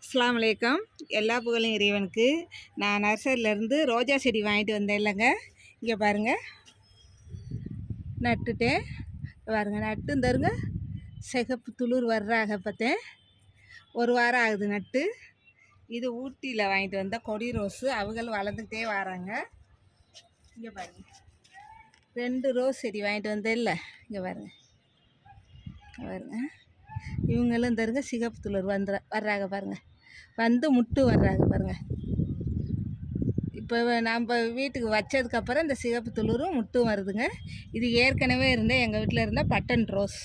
அஸ்லாம் வலைக்கம் எல்லா புகழும் இறைவனுக்கு. நான் நர்சரியிலேருந்து ரோஜா செடி வாங்கிட்டு வந்தேன் இல்லைங்க. இங்கே பாருங்கள் நட்டுட்டேன். பாருங்க நட்டு தருங்க சிகப்பு துளிர் வர்றாக பார்த்தேன். ஒரு வாரம் ஆகுது நட்டு. இது ஊட்டியில் வாங்கிட்டு வந்த கொடி ரோஸு. அவங்களும் வளர்ந்துக்கிட்டே வராங்க. இங்கே பாருங்க. ரெண்டு ரோஸ் செடி வாங்கிட்டு வந்தேன் இல்லை. இங்கே பாருங்கள் பாருங்கள் இவங்களும் தருங்க சிகப்பு துளர் வந்துற வர்றாங்க பாருங்கள் வந்து முட்டு வர்றாங்க பாருங்கள் இப்போ நம்ம வீட்டுக்கு வச்சதுக்கப்புறம் இந்த சிகப்பு துளிரும் முட்டும் வருதுங்க. இது ஏற்கனவே இருந்தால் எங்கள் வீட்டில் இருந்தால் பட்டன் ரோஸ்.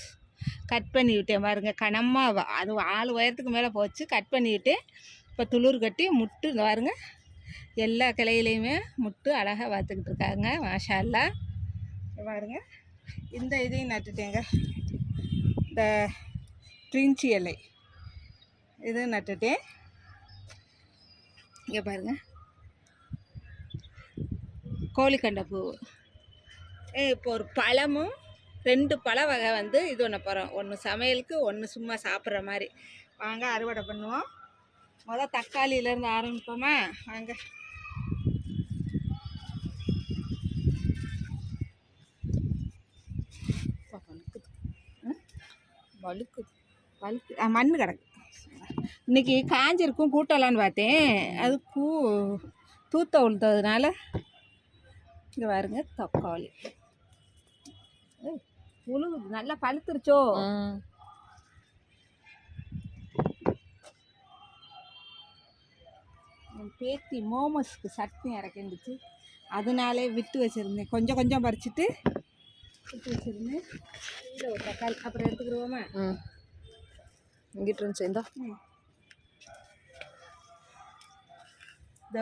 கட் பண்ணி விட்டேன் பாருங்க கனமாக அது ஆள் உயரத்துக்கு மேலே போச்சு. கட் பண்ணிவிட்டேன் இப்போ துளுர் கட்டி முட்டு பாருங்க. எல்லா கிளையிலையுமே முட்டு அழகாக பார்த்துக்கிட்டு இருக்காங்க மாஷால்லாம் பாருங்க. இந்த இதையும் நட்டுட்டேங்க. இந்த பிரிஞ்சி இலை. இது நட்டுட்டேன் இங்கே பாருங்க. கோழிக்கண்டை பூ. ஏ இப்போ ஒரு பழமும் ரெண்டு பழ வகை வந்து இது ஒன்று போகிறோம் ஒன்று சமையலுக்கு ஒன்று சும்மா சாப்பிட்ற மாதிரி. வாங்க அறுவடை பண்ணுவோம். முதல் தக்காளியிலேருந்து ஆரம்பிப்போமா? வாங்க. அப்பா, வழுக்குது. ம்? வழுக்குது வழுக்கு ஆ, மண்ணு கிடக்கு. இன்னைக்கு காஞ்சிருக்கும் கூட்டலான்னு பார்த்தேன். அது பூ தூத்த உளுத்ததுனால இங்கே பாருங்க தக்காளி. உழுகுது நல்லா பழுத்துருச்சோ? பேத்தி மோமோஸ்க்கு சட்னி இறக்கிருந்துச்சு அதனாலே விட்டு வச்சுருந்தேன். கொஞ்சம் கொஞ்சம் பறிச்சுட்டு விட்டு வச்சுருந்தேன். இதில் ஒரு தக்காளி அப்புறம் எடுத்துக்கிடுவோமா? இங்கிட்டு இருந்துச்சு இந்தா.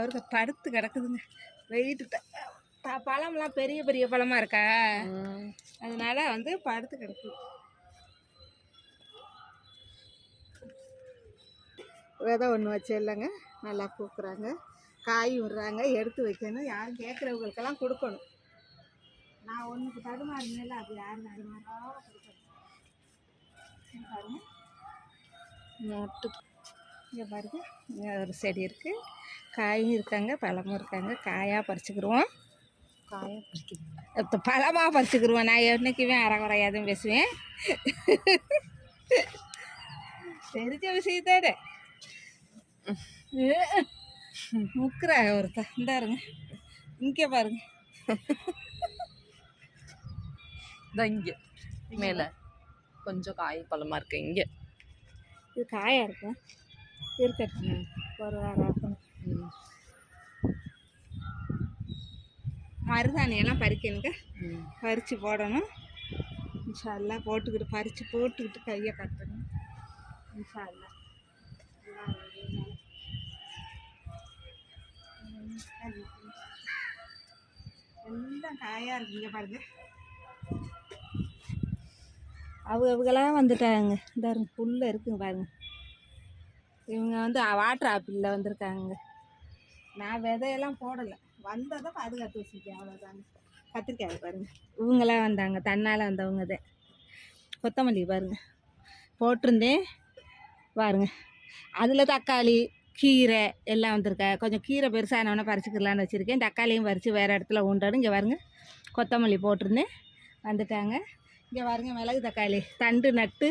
ஒரு படுத்து கிடக்குதுங்க. வெயிட்டு பழம்லாம் பெரிய பெரிய பழமாக இருக்கா? அதனால வந்து படுத்து கிடக்குது விதை ஒன்று வச்சு இல்லைங்க. நல்லா பூக்குறாங்க. காய் விடுறாங்க. எடுத்து வைக்கணும். யாரும் கேட்குறவங்களுக்கெல்லாம் கொடுக்கணும். நான் ஒன்றுக்கு தடுமாறினேல அப்படி யாரும் தடுமாறாம கொடுக்கணும். இங்க நட்டு இங்கே பாருங்க. இங்கே ஒரு செடி இருக்குது காயும் இருக்காங்க பழமும் இருக்காங்க. காயாக பறிச்சுக்கிருவோம். காய பறிக்குது இப்போ பழமாக பறிச்சுக்கிருவோம். நான் என்னைக்குமே அறகுறையாதும் பேசுவேன். தெரிஞ்ச விஷயத்தோட. முக்குறா ஒருத்தா. இந்தாருங்க. இங்கே பாருங்க. இங்கே. மேலே. கொஞ்சம் காய் பழமா இருக்கு. இங்கே. இது காயாக இருக்கும் இருக்கட்டும் ஒரு வாரம் ஆகும் மருதாணியெல்லாம் பறிக்கணுங்க. பறித்து போடணும். இன்ஷால்லா போட்டுக்கிட்டு பறித்து போட்டுக்கிட்டு கையை கட்டணும். இன்ஷால்லா எல்லாம் காயாக இருக்குங்க பாருங்க. அவங்க அவங்களாம் வந்துட்டாங்க. இந்த புல்ல இருக்குங்க பாருங்க. இவங்க வந்து வாட்டர் ஆப்பிளில் வந்திருக்காங்க. நான் விதையெல்லாம் போடலை. வந்ததை பாதுகாத்து வச்சுருக்கேன் அவ்வளோதாங்க கத்திரிக்காய் பாருங்க. இவங்களாம் வந்தாங்க. தன்னால் வந்தவங்க தான். கொத்தமல்லி பாருங்க. போட்டிருந்தேன். பாருங்க. அதில் தக்காளி கீரை எல்லாம் வந்திருக்கா. கொஞ்சம் கீரை பெருசானவொன்னே பறிச்சுக்கலான்னு வச்சுருக்கேன். தக்காளியும் பறித்து வேறு இடத்துல உண்டாடும் இங்கே பாருங்க. கொத்தமல்லி போட்டிருந்தேன். வந்துட்டாங்க. இங்கே பாருங்க மிளகு தக்காளி தண்டு நட்டு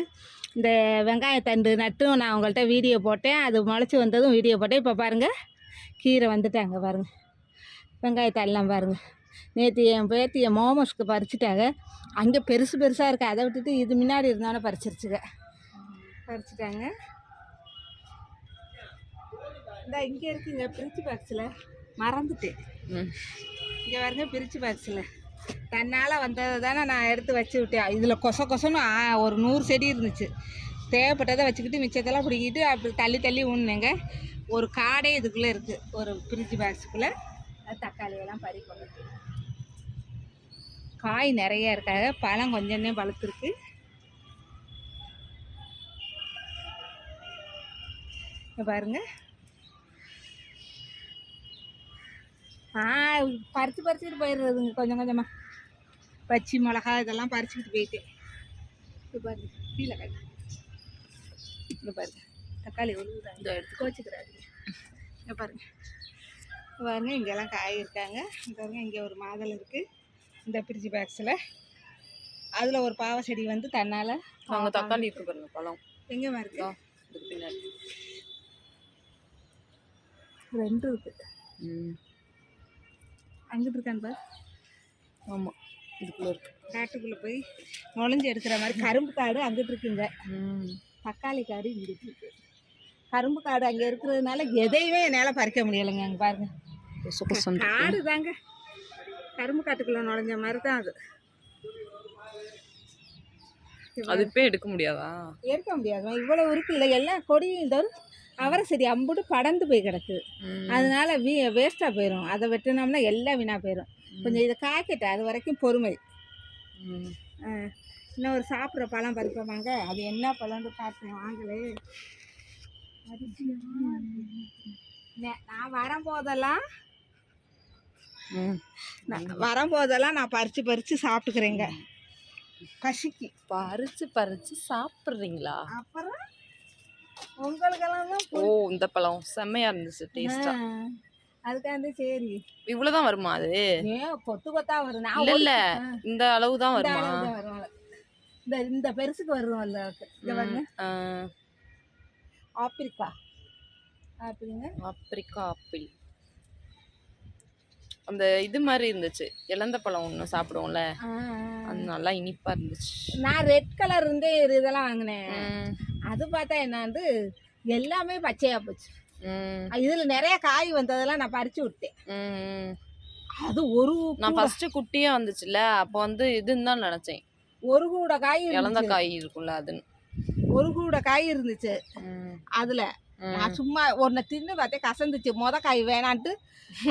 இந்த வெங்காய தண்டு நட்டும் நான் உங்கள்கிட்ட வீடியோ போட்டேன். அது முளைச்சி வந்ததும் வீடியோ போட்டேன். இப்போ பாருங்கள் கீரை வந்துட்டாங்க பாருங்கள் வெங்காயத்தெல்லாம் பாருங்கள் நேற்று என் பேத்தி என் மோமோஸ்க்கு பறிச்சுட்டாங்க. அங்கே பெருசு பெருசாக இருக்கு. அதை விட்டுட்டு இது முன்னாடி இருந்தானே பறிச்சிருச்சுங்க. பறிச்சுட்டாங்க. இந்த இங்கே இருக்குங்க பிரிச்சு பாக்ஸில் மறந்துட்டேன். ம். இங்கே பாருங்க பிரிச்சு பாக்ஸில் தன்னால் வந்ததை தானே நான் எடுத்து வச்சு விட்டேன். இதில் கொச கொசன்னு ஒரு நூறு செடி இருந்துச்சு. தேவைப்பட்டதை வச்சுக்கிட்டு மிச்சத்தெல்லாம் பிடிக்கிட்டு அப்படி தள்ளி தள்ளி ஊன்னுங்க. ஒரு காடே இதுக்குள்ளே இருக்குது ஒரு ஃப்ரிட்ஜ் பாக்ஸுக்குள்ளே அது தக்காளியெல்லாம் பறிக்கணும் காய் நிறைய இருக்காங்க. பழம் கொஞ்சமே பழுத்துருக்கு பாருங்கள் பாருங்க ஆ பறித்து பறிச்சுட்டு போயிடுறதுங்க கொஞ்சம் கொஞ்சமாக பச்சி மிளகா இதெல்லாம் பறிச்சுக்கிட்டு போயிட்டேன் இது பாருங்க கீழே கட்டு இங்கே பாருங்க தக்காளி உழுவுறாங்க. இந்த எடுத்து கோச்சிக்கிறாரு. இங்கே பாருங்க. பாருங்க இங்கெல்லாம் காய் இருக்காங்க பாருங்க இங்கே ஒரு மாதளை இருக்குது இந்த பிரிட்ஜ் பாக்ஸில் அதில் ஒரு பாவை செடி வந்து தன்னால் அங்க தக்காளி இருக்கு பாருங்க பழம். எங்கேம்மா இருக்கு பின்னாடி. ரெண்டு இருக்குது ம். அங்கிட்டு இருக்கான்னு பாரு. ஆமா இதுக்குள்ள இருக்கு. காட்டுக்குள்ளே போய் நுழைஞ்சு எடுக்கிற மாதிரி கரும்பு காடு அங்கிட்டு இருக்குங்க ம். தக்காளி காடு இங்கிட்டு இருக்கு கரும்பு காடு அங்கே இருக்கிறதுனால எதையுமே என்னால் பறிக்க முடியலைங்க அங்கே பாருங்க. இருக்கு. காடு தாங்க கரும்பு காட்டுக்குள்ளே நுழைஞ்ச மாதிரி தான் அது. அது இப்பே எடுக்க முடியாதா? எடுக்க முடியாது இவ்வளோ இருக்குல்ல எல்லாம் கொடியும் இந்த அவரை செடி அம்புட்டு படர்ந்து போய் கிடக்கு. அதனால வீ வேஸ்ட்டாக போயிடும் அதை வெட்டினோம்னா எல்லாம் வீணாக போயிடும் கொஞ்சம் இதை காய்க்கட்ட அது வரைக்கும் பொறுமை. இன்னும் ஒரு சாப்பிட்ற பழம் பறிப்போமாங்க அது என்ன பழம்னு பார்த்தேன் வாங்கலே நே- நான் வரும்போதெல்லாம் வரும்போதெல்லாம் நான் பறித்து பறித்து சாப்பிட்டுக்கிறேங்க. பசிக்கு பறிச்சு பறிச்சு சாப்பிடுறீங்களா? அப்புறம்? உங்களுக்கெல்லாம் ஓ இந்த பழம். செம்மையா இருந்துச்சு டேஸ்டா அதுக்காண்டி சரி. இவ்வளவுதான் வருமா அது? ஏன் கொத்து கொத்தா வரும் இல்ல இல்ல. இந்த அளவு தான் வருமா. இந்த இந்த பெருசுக்கு வரும் இல்ல ஆப்பிரிக்கா. ஆப்பிளுங்க Africa apple. அந்த இது மாதிரி இருந்துச்சு. இளந்த பழம் ஒன்று சாப்பிடுவோம்ல. அது நல்லா இனிப்பா இருந்துச்சு. நான் ரெட் கலர் இருந்தே இது இதெல்லாம் வாங்கினேன். அது பார்த்தா என்னாந்து எல்லாமே பச்சையா போச்சு. இதுல நிறைய காய் வந்ததெல்லாம் நான் பறிச்சு விட்டேன். அது ஒரு நான் ஃபர்ஸ்ட் குட்டியா வந்துச்சுல அப்போ வந்து இதுன்னு தான் நினைச்சேன். ஒரு கூட காய் இருந்துச்சு. காய் இருக்கும்ல அதுன்னு. ஒரு கூட காய் இருந்துச்சு. அதுல. நான் சும்மா ஒன்றை தின்னு பார்த்தேன் கசந்துச்சு. மொத காய் வேணான்ட்டு.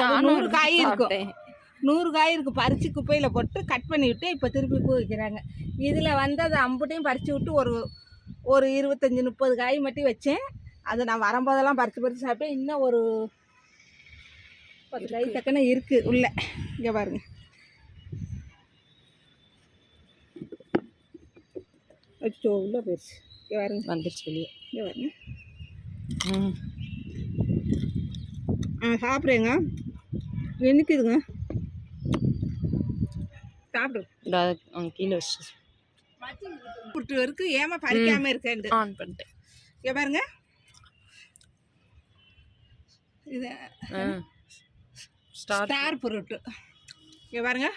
அது நூறு காய் இருக்கும். நூறு காய் இருக்கு. பறிச்சு குப்பையில போட்டு கட் பண்ணி விட்டு இப்போ திருப்பி பூ வைக்கிறாங்க. இதுல வந்தது அம்புட்டையும் பறிச்சு விட்டு ஒரு ஒரு இருபத்தஞ்சி முப்பது காய் மட்டும் வச்சேன். அது நான் வரும்போதெல்லாம் பறிச்சு பறிச்சு சாப்பிட்டேன். இன்னும் ஒரு பத்து காய் தக்கன இருக்கு உள்ள. இங்க பாருங்க. அச்சோ உள்ள போயிடுச்சு இங்க பாருங்க. வந்துச்சு வெளியே. இங்க பாருங்க. ம். ஆ சாப்பிட்றேங்க. என்னைக்குதுங்க சாப்பிடு. கீழே வச்சு புட்டு இருக்கு. ஏமா பறிக்காம இருக்கேன் ஆன் பண்ணிட்டேன். இங்க பாருங்க. இது ஸ்டார் புருட்டு. இங்க பாருங்க.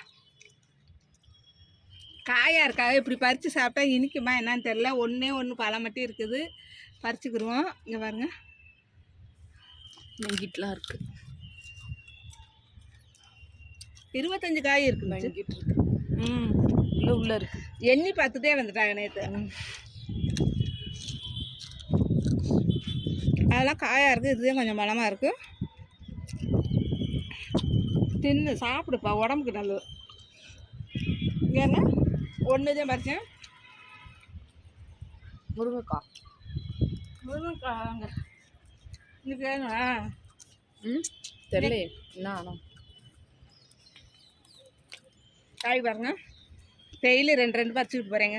காயா இருக்கா? இப்படி பறித்து சாப்பிட்டா இனிக்குமா என்னன்னு தெரில ஒன்றே ஒன்று பழம் மட்டும் இருக்குது. பறிச்சுக்கிருவோம். இங்கே பாருங்க. நெங்கிட்டுலாம் இருக்கு. இருபத்தஞ்சு காய் இருக்குது நெங்கிட்டு இருக்கு. ம் உள்ள உள்ள இருக்கு. எண்ணி பார்த்துட்டே வந்துட்டாங்க நேற்று அதெல்லாம் காயாக இருக்குது இதுதான் கொஞ்சம் பலமாக இருக்கு. தின்னு சாப்பிடுப்பா உடம்புக்கு நல்லது. ஏன்னா ஒன்று தான் பறிச்சேன். முருங்கைக்காய் முருங்கைக்காங்க இன்னைக்கு வேணுமா? ம் தெரியல என்ன காய் பாருங்க. டெய்லி ரெண்டு ரெண்டு பறிச்சுக்கிட்டு போகிறேங்க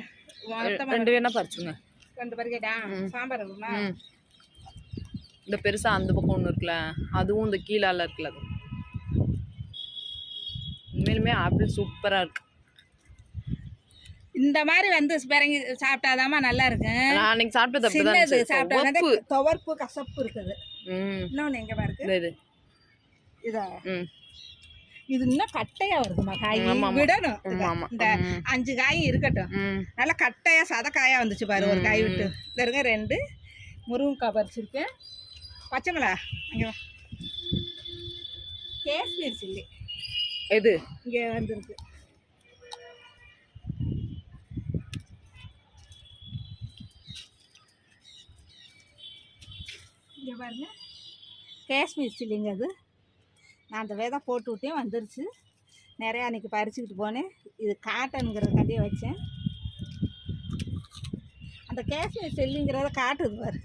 ரெண்டு வேணா பறிச்சுங்க. ரெண்டு பறிக்கட்டா சாம்பார் இருக்குமா? இந்த பெருசா அந்த பக்கம் ஒன்று இருக்குல்ல அதுவும் இந்த கீழால இருக்குல்ல அது. உண்மையிலுமே ஆப்பிள் சூப்பரா இருக்கு. இந்த மாதிரி வந்து பிறங்கி சாப்பிட்டாதாம்மா நல்லா இருக்கும் நான் அன்னைக்கு சாப்பிட்டது சின்னது. சாப்பிட்டா. துவர்ப்பு கசப்பு இருக்குது. இன்னொன்று எங்கே பாருக்கு இதா. ம். இது இன்னும் கட்டையா வருதுமா காய். விடணும். இந்த. அஞ்சு காய் இருக்கட்டும். நல்லா கட்டையா சதக்காயா வந்துச்சு பாரு ஒரு காய். விட்டு. இருங்க ரெண்டு. முருங்கைக்காய் பறிச்சிருக்கேன் பச்சை மிளகா அங்கே காஷ்மீர் சில்லி. எது? இங்கே வந்துருக்கு. இங்கே பாருங்க. காஷ்மீர் சில்லிங்க அது. நான் அந்த விதை போட்டு விட்டேன் வந்துருச்சு. நிறையா அன்றைக்கி பறிச்சுக்கிட்டு போனேன். இது காட்டனுங்கிறதுக்காண்டியே வச்சேன். அந்த காஷ்மீர் சில்லிங்கிறத காட்டுது பாரு.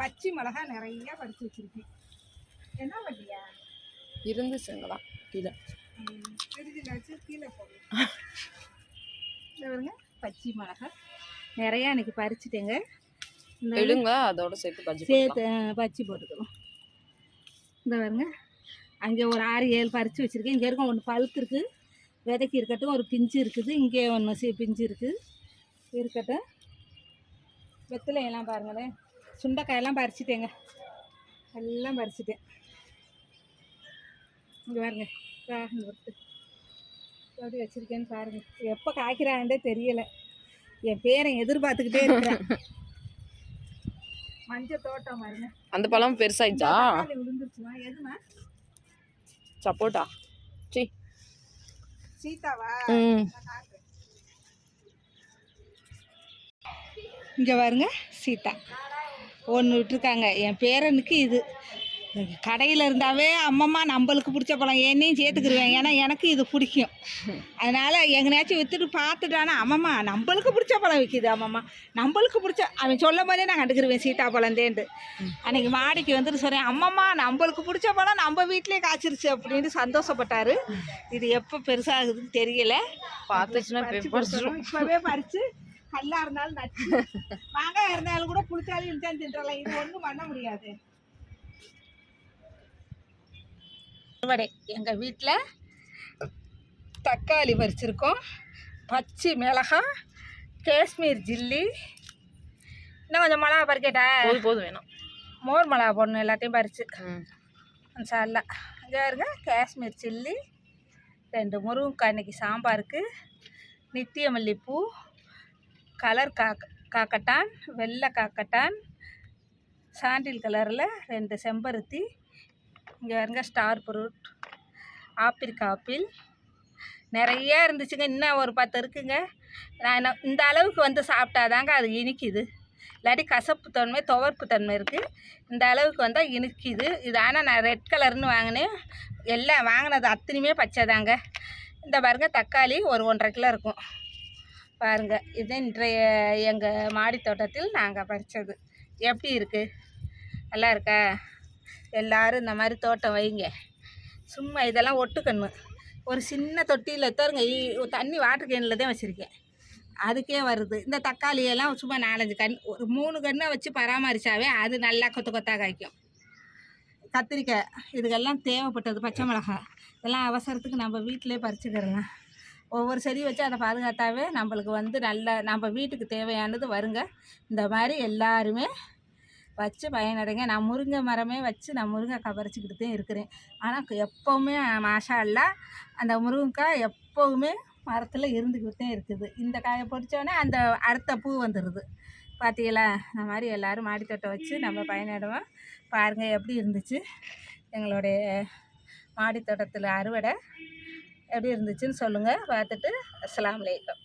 பச்சை மிளகா நிறைய பறிச்சு வச்சுருக்கேன். என்ன பண்ணியா இருந்துச்சுங்களா கீழே. கீழே பாருங்க பச்சை மிளகா. நிறையா இன்னைக்கு பறிச்சிட்டேங்க. எடுங்க அதோட சேர்த்து பஜ்ஜி. சேர்த்து ஆ, பச்சி போட்டுக்கலாம். இந்த பாருங்க அங்கே ஒரு ஆறு ஏழு பறித்து வச்சுருக்கேன். இங்கே இருக்கும் ஒன்று பழுத்து இருக்குது விதைக்கு இருக்கட்டும் ஒரு பிஞ்சு இருக்குது. இங்கே ஒன்று சி பிஞ்சு இருக்குது இருக்கட்டும். வெத்தலை எல்லாம் பாருங்களேன். சுண்டைக்காயெல்லாம் பறிச்சிட்டேங்க. எல்லாம் பறிச்சிட்டேன். இங்கே பாருங்க ராகன் ஒருத்து எப்படி வச்சுருக்கேன்னு பாருங்க. எப்போ காய்க்கிறான்டே தெரியலை. என் பேரன் எதிர்பார்த்துக்கிட்டே இருக்கிறேன். மஞ்சள் தோட்டம் பாருங்க. அந்த பழம் எதுமா சப்போட்டா. சி சீதாவா? ம். இங்கே பாருங்க சீதா. ஒன்று விட்டுருக்காங்க. என் பேரனுக்கு இது. கடையில் இருந்தாவே அம்மம்மா நம்மளுக்கு பிடிச்ச பழம் என்னையும் சேர்த்துக்கிருவேன். ஏன்னா எனக்கு இது பிடிக்கும். அதனால் எங்கேனாச்சும் விற்றுட்டு பார்த்துட்டானா அம்மம்மா நம்மளுக்கு பிடிச்ச பழம் விற்கிது அம்மம்மா. நம்மளுக்கு பிடிச்ச அவன் சொல்லும் போதே நான் கண்டுக்கிருவேன் சீதா பழந்தேன்ட்டு. அன்னைக்கு மாடிக்கு வந்துட்டு சொன்னேன் அம்மம்மா நம்மளுக்கு பிடிச்ச பழம் நம்ம வீட்டிலே காய்ச்சிருச்சு அப்படின்னு சந்தோஷப்பட்டாரு. இது எப்போ பெருசாகுதுன்னு தெரியல. பார்த்துச்சுன்னா. இப்பவே பறிச்சு கல்லா இருந்தாலும் நச்சு. மாங்காய் இருந்தாலும் கூட புளிச்சாலும் இன்சான் தின்றலாம். இது ஒன்றும் பண்ண முடியாது. அறுவடை எங்க வீட்டில் தக்காளி பறிச்சிருக்கோம் பச்சை மிளகாய் காஷ்மீர் ஜில்லி. இன்னும் கொஞ்சம் மிளகா பறிக்கட்டா போதும் போதும் வேணாம். மோர் மிளகா போடணும் எல்லாத்தையும் பறிச்சு. ம். சாலா இங்கே இருங்க காஷ்மீர் சில்லி ரெண்டு முருங்கைக்காய் இன்னைக்கு சாம்பாருக்கு. நித்திய மல்லிப்பூ கலர் காக்க காக்கட்டான் வெள்ளை காக்கட்டான் சாண்டில் கலரில் ரெண்டு செம்பருத்தி இங்கே பாருங்க ஸ்டார் ஃப்ரூட் ஆப்பிள் ஆப்பிள் நிறைய இருந்துச்சுங்க இன்னும் ஒரு பத்து இருக்குங்க. நான் இந்த அளவுக்கு வந்து சாப்பிட்டாதாங்க அது இனிக்குது. இல்லாட்டி கசப்பு தன்மை துவர்ப்பு தன்மை இருக்குது இந்த அளவுக்கு வந்தால் இனிக்குது. இது ஆனால் நான் ரெட் கலர்னு வாங்கினேன். எல்லாம் வாங்கினது அத்தனையுமே பச்சை தாங்க இந்த பாருங்க தக்காளி ஒரு ஒன்றரை கிலோ இருக்கும். பாருங்க இது இன்றைய எங்கள் மாடி தோட்டத்தில் நாங்கள் பறித்தது எப்படி இருக்குது நல்லா இருக்கா? எல்லாரும் இந்த மாதிரி தோட்டம் வைங்க. சும்மா இதெல்லாம் ஒட்டுக்கண்ணு. ஒரு சின்ன தொட்டியில் தருங்க தண்ணி வாட்டர் கேனில் தான் வச்சுருக்கேன். அதுக்கே வருது. இந்த தக்காளியெல்லாம் சும்மா நாலஞ்சு கண் ஒரு மூணு கண்ணை வச்சு பராமரிச்சாவே அது நல்லா கொத்து கொத்தாக காய்க்கும். கத்திரிக்காய் இதுக்கெல்லாம் தேவைப்பட்டது பச்சை மிளகாய். இதெல்லாம் அவசரத்துக்கு நம்ம வீட்டிலே பறிச்சுக்கிறலாம் ஒவ்வொரு செடி வச்சு அதை பாதுகாத்தாவே நம்மளுக்கு வந்து நல்ல நம்ம வீட்டுக்கு தேவையானது வருங்க. இந்த மாதிரி எல்லாருமே வச்சு பயனடைங்க. நான் முருங்கை மரமே வச்சு நான் முருங்கைக்காய் பறிச்சுக்கிட்டு தான் இருக்கிறேன் ஆனால் எப்போவுமே மாஷா இல்லை அந்த முருங்கைக்காய் எப்போவுமே மரத்தில் இருந்துக்கிட்டு தான் இருக்குது. இந்த காயை பொறிச்சோடனே அந்த அடுத்த பூ வந்துடுது பார்த்தீங்களா இந்த மாதிரி எல்லோரும் மாடித்தோட்டம் வச்சு நம்ம பயனிடுவோம். பாருங்கள் எப்படி இருந்துச்சு? எங்களுடைய மாடித்தோட்டத்தில் அறுவடை எப்படி இருந்துச்சுன்னு சொல்லுங்கள் பார்த்துட்டு அஸ்லாம் வலைக்கம்